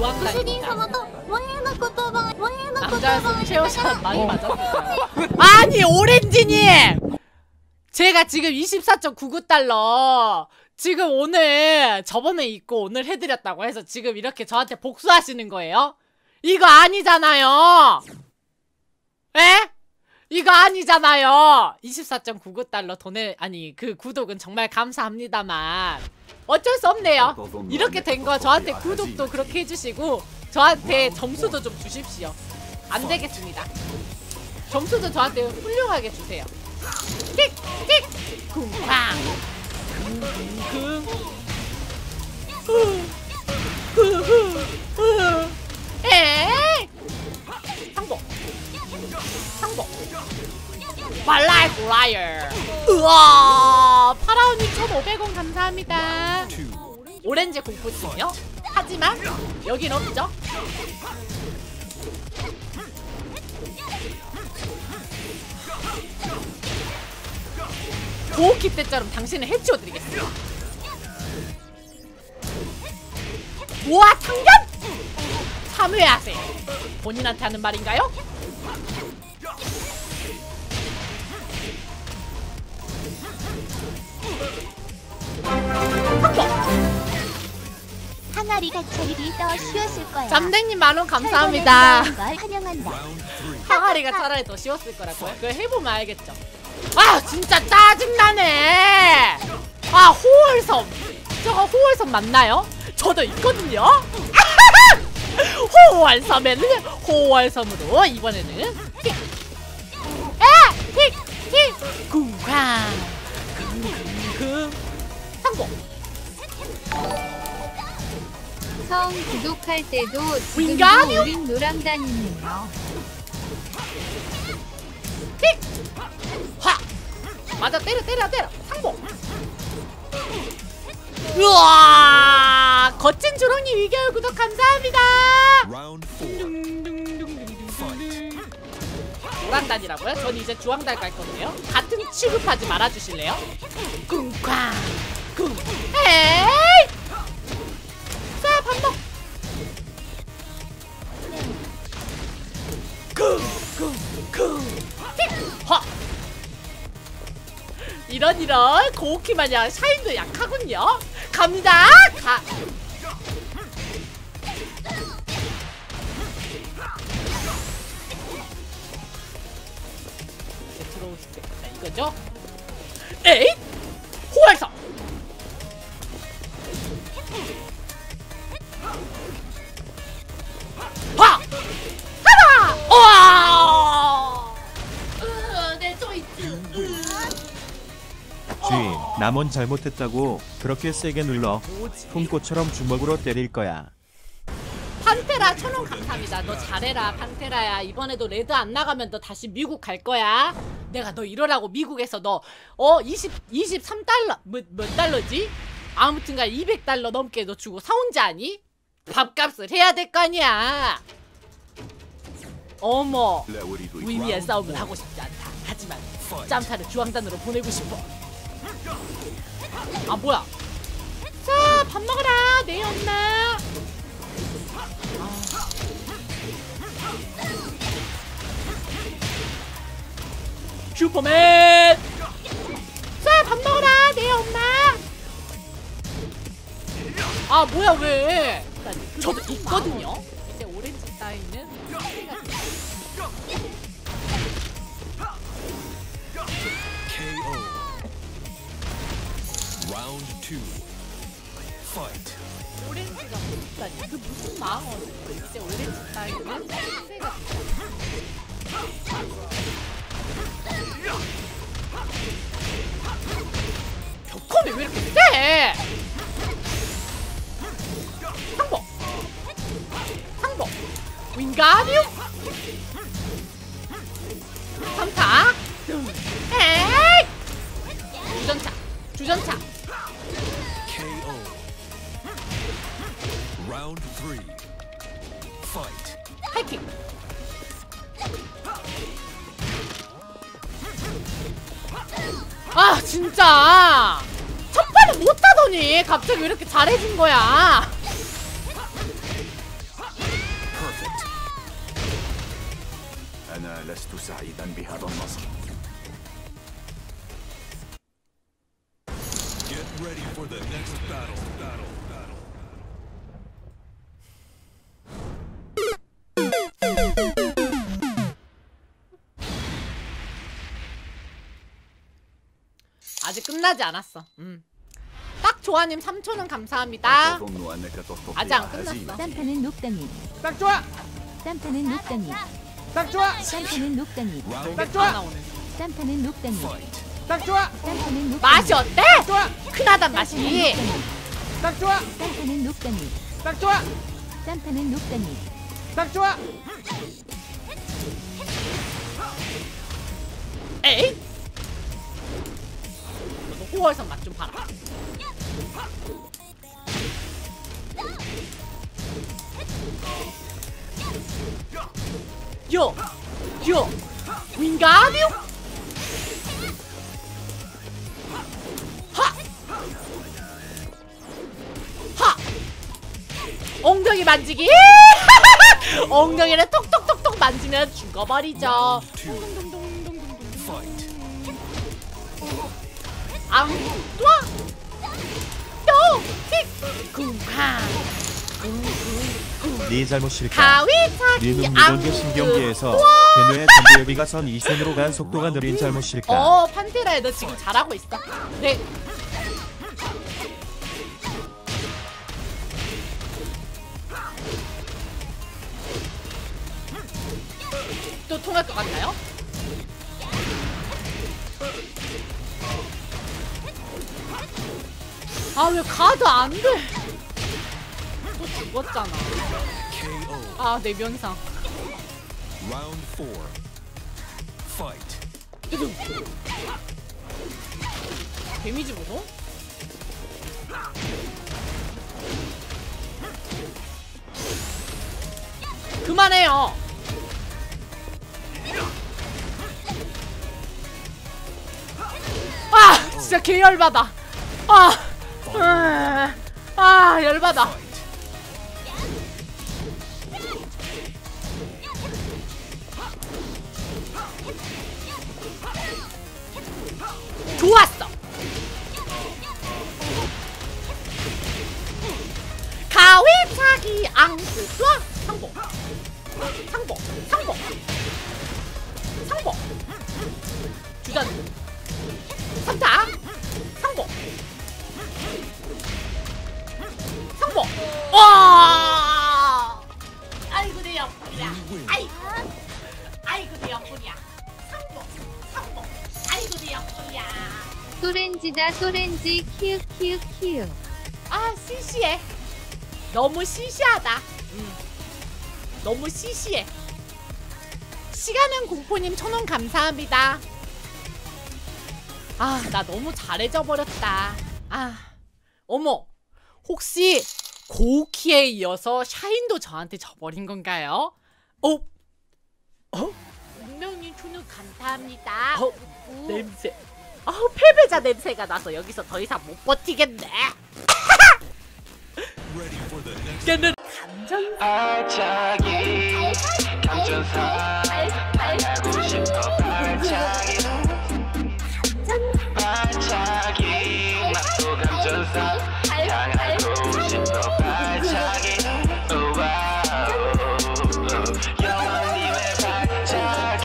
주황단입니다 様と和平な言葉和平な言 남자였으면 葉 쉐어샷 많이 맞았을 거야 아니 오렌지님 제가 지금 24.99달러 지금 오늘 저번에 입고 오늘 해드렸다고 해서 지금 이렇게 저한테 복수하시는 거예요? 이거 아니잖아요 에? 이거 아니잖아요 24.99달러 돈에 아니 그 구독은 정말 감사합니다만 어쩔 수 없네요. 이렇게 된 거 저한테 구독도 그렇게 해주시고 저한테 점수도 좀 주십시오. 안 되겠습니다. 점수도 저한테 훌륭하게 주세요. 킥 킥! 쿵쾅! 쿵쿵 후후후 에이! 상복. 상복. 말라이 라이어 우 와 파라오님 1,500원 감사합니다 오렌지 공포증이요? 하지만 여긴 없죠? 고오키 때처럼 당신을 해치워드리겠습니다 모아 참견! 참회하세요 본인한테 하는 말인가요? 항아리 가차리리 더 쉬웠을 거야. 잠댕님 만원 감사합니다. 항아리가 차라리 더 쉬웠을 거라고요? 그걸 해보면 알겠죠. 아 진짜 짜증나네. 아 호월섬. 저거 호월섬 맞나요? 저도 있거든요. 호월섬에는 호월섬으로 이번에는! 휙! 쿵쾅 쿵쿵쿵 성공 처음 구독할 때도 지금도? 우린 노랑단이네요. 픽! 화! 맞아 때려 때려 때려 상봉 우와 거친 주렁님 위겨울 구독 감사합니다. 노란단이라고요? 전 이제 주황달 갈 건데요 같은 취급하지 말아주실래요? 쿵쾅 쿵 에이 화 이런 이런. 고우키 마냥 샤인도 약하군요. 갑니다. 가. 이제 들어오실 때 자, 이거죠? 에이 남원 잘못했다고 그렇게 세게 눌러? 품꽃처럼 주먹으로 때릴 거야. 판테라 천원 감사합니다. 너 잘해라 판테라야. 이번에도 레드 안 나가면 너 다시 미국 갈 거야. 내가 너 이러라고 미국에서 너 어 20, 23달러 몇, 몇 달러지? 아무튼간 200달러 넘게 너 주고 사온 자 아니? 밥값을 해야 될 거 아니야. 어머 무의미한 싸움을 하고 싶지 않다. 하지만 짬타를 주황단으로 보내고 싶어. 아 뭐야? 자 밥 먹어라 내 엄마. 슈퍼맨! 자, 밥 먹어라, 내 엄마! 아, 뭐야, 왜? 저도 있거든요? 그 무슨 망언. 이제 오렌지 따위는 새가 격함이 왜 이렇게 세? 상복! 상복! 윙가디움! 아 진짜 첫판에 못하더니 갑자기 왜 이렇게 잘해진 거야 Get ready for the next battle. battle. 아직 끝나지 않았어. 음. 딱 조아님 3초는 감사합니다. 아직 안 끝났어. 쌈파는 녹당이. 딱 좋아. 쌈파는 녹당이. 딱 좋아. 쌈파는 녹당이. 딱 좋아. 쌈파는 녹당이. 딱 좋아. 쌈파는 녹당이. 맛이 어때? 좋아. 크나단 맛이. 딱 좋아. 쌈파는 녹당이. 딱 좋아. 쌈파는 녹당이. 딱 좋아. 에이. 호월선 맛좀 봐라. 요, 요, 윙가뷰. 하, 하. 엉덩이 만지기. 엉덩이를 톡톡톡톡 만지면 죽어버리죠. 앙, 뚜아, 또, 틱, 쿵쾅, 네 잘못일까? 가위차기, 니는 앙, 무던게 신경계에서 뚜아. 대뇌의 전두엽이가 선 2순으로 간 속도가 느린 잘못일까? 어, 판테라야, 너 지금 잘하고 있어. 네. 또 통할 것 같나요? 아, 왜 가도 안 돼? 또 죽었잖아. 아, 내 면상. Round four. Fight. 데미지 보소? 그만해요. 아, 진짜 개 열받아. 아, 아, 아 열받아. 좋았어. 가위차기 앙스 쏴 상봉 상봉 상봉 상봉 주전. 삼타. 상봉 와! 아이고 내 옆구리야 아이고. 아이고 내 옆구리야. 상봉 상봉 아이고 내 옆구리야. 소렌지다 소렌지. 키읔 키읔 키읔 아 시시해. 너무 시시하다. 음. 너무 시시해. 시간은 공포님 천원 감사합니다. 아 나 너무 잘해져 버렸다. 아 어머. 혹시 고우키에 이어서 샤인도 저한테 져버린 건가요? 어? 어? 분명히 천원 감사합니다 어? 냄새 아우 패배자 냄새가 나서 여기서 더 이상 못 버티겠네 걔는 아차기 감전사